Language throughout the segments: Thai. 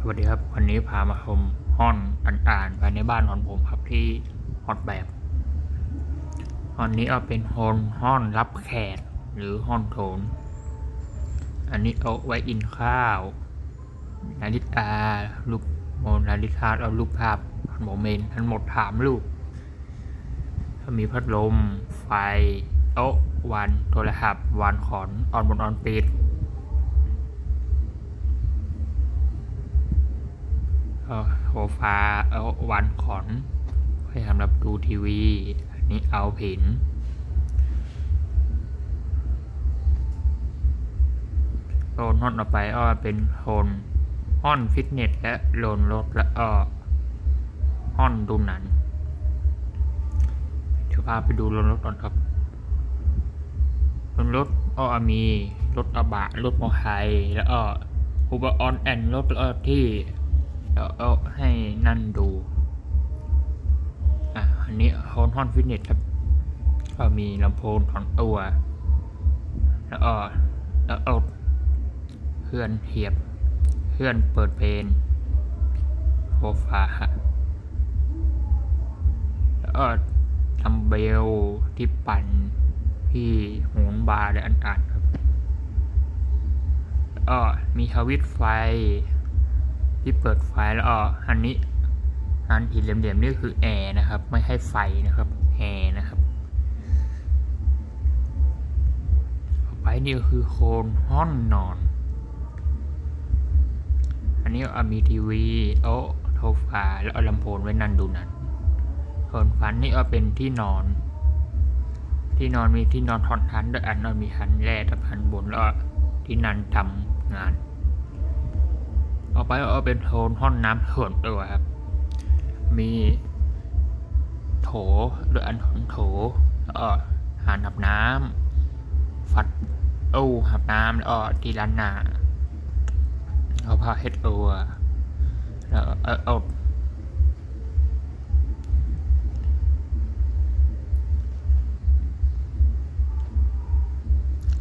สวัสดีครับ วันนี้พามาชมห้องต่างๆภายในบ้านของผมครับที่ฮอตแบบห้องนี้เอาเป็นโฮนห้องรับแขกหรือห้องโถงอันนี้เอาไว้อินข้าวนาฬิการูปโมนาฬิกาเอารูปภาพโมเมนต์ทั้งหมดถามรูปถ้ามีพัดลม ไฟโต๊ะวันโทรศัพท์วันขอนออนบนออนปิด เอ่อ โซฟาเอาวันขอนไว้สำหรับดูทีวีอันนี้เอาผินโซนห้องต่อไปก็เป็นโซนห้องฟิตเนสและโลนรถและเออห้องดูหนังเดี๋ยวพาไปดูโลนรถก่อนครับโลนรถก็มีรถกระบะรถมอไซค์แล้วก็อุปกรณ์แอนรถอ่อที่ เดี๋ยวเอาให้นั่นดู อะอันนี้โฮนฮอนฟิตเนสครับก็มีลำโพงสองตัว แล้วก็แล้วเอาเพื่อนเทียบเพื่อนเปิดเพลงโซฟาแล้วก็ดัมเบลที่ปั่นที่โหนบาร์และอันต่างครับแล้วก็มีทวิตไฟ ที่เปิดไฟแล้วอ๋ออันนี้อันหินเหลี่ยมๆนี่คือแอร์นะครับ ไม่ให้ไฟนะครับแอร์นะครับต่อไปนี่คือโคนห้องนอน อันนี้เอามีทีวีโต๊ะโซฟาแล้วเอาลำโพงไว้นั่นดูนังส่วนฟันนี่เอาเป็นที่นอน ที่นอนมีที่นอนทอนทันด้วยอันนอนมีทันแรกกับทันบนแล้วที่นั่นทำงาน ต่อไปเอาเป็นโทนห้องน้ำส่วนตัวครับ มีโถหรืออันของโถแล้วก็หานับน้ำฝัดตู้หับน้ำแล้วก็ที่ร้านหน้าเอาผ้าเฮ็ดตัวแล้วเอาเอา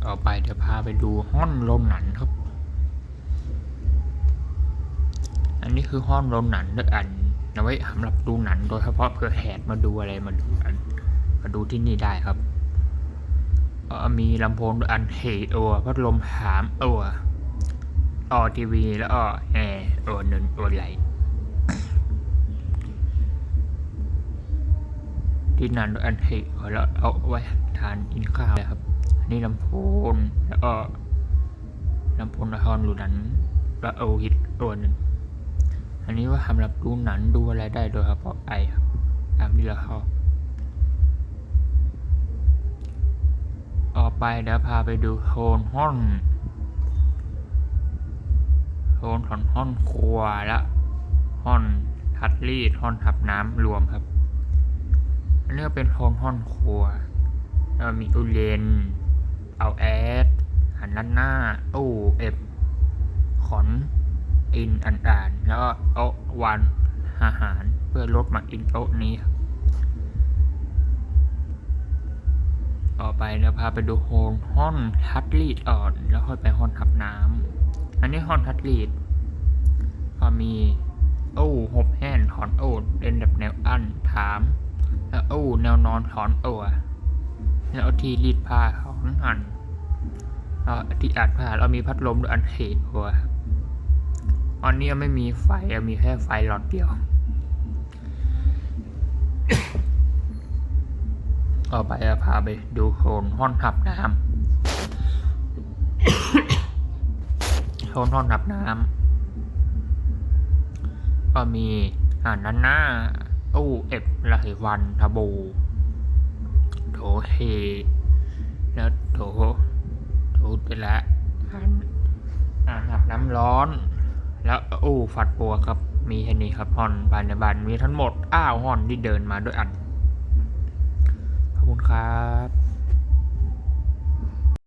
เอาไปเดี๋ยวพาไปดูห้องลมหนังครับ นี้คือห้องโรงหนังด้วยอันเอาไว้สำหรับดูหนังโดยเฉพาะเพื่อแขกมาดูอะไรมาดูอันมาดูที่นี่ได้ครับมีลำโพงด้วยอันเฮตัวพัดลมสามตัวออทีวีแล้วก็แอร์ตัวหนึ่งตัวใหญ่ที่นั่นด้วยอันเฮแล้วเอาไว้ทานกินข้าวนะครับนนี้ลำโพงแล้วก็ลำโพงละครดูหนังแล้วเอาฮิตตัวหนึ่ง อันนี้ว่าสำหรับดูหนังดูอะไรได้โดยเฉพาะไอครับตามที่เราเข้าต่อไปเดี๋ยวพาไปดูโซนห้องโซนของห้องครัวและห้องทัดรีดห้องทับน้ำรวมครับอันนี้เป็นโซนห้องครัวแล้วมีอุเลนเอาแอดหันด้านหน้าตู้เอฟขอน อินอันอ่านแล้วก็โต๊ะวันอาหารเพื่อลดมาอินโต๊ะนี้ ต่อไปเดี๋ยวพาไปดูโฮมห้องทัดลีดอ่อน แล้วค่อยไปห้องทับน้ำอันนี้ห้องทัดลีดก็มีโอ้หบแห่นถอนโอ้เป็นแบบแนวอันถามแล้วโอ้แนวนอนถอนตัวแล้วที่รีดผ้าของอันแล้วที่อัดผ้าเรามีพัดลมด้วยอันเหตุหัว อันนี้ไม่มีไฟมีแค่ไฟหลอดเดียวต่อไปจะพาไปดูโซนห้องหับน้ำโซนห้องหับน้ำก็มีอ่านด้นหน้าตู้เอฟละเหวันทบูโถเฮแล้วโถโถไปละอ่านอ่านหับน้ำร้อน แล้วอู้ฝัดปัวครับ มีแค่นี้ครับฮอนบานในบ้านมีทั้งหมดอ้าวฮอนที่เดินมาด้วยอันขอบคุณครับ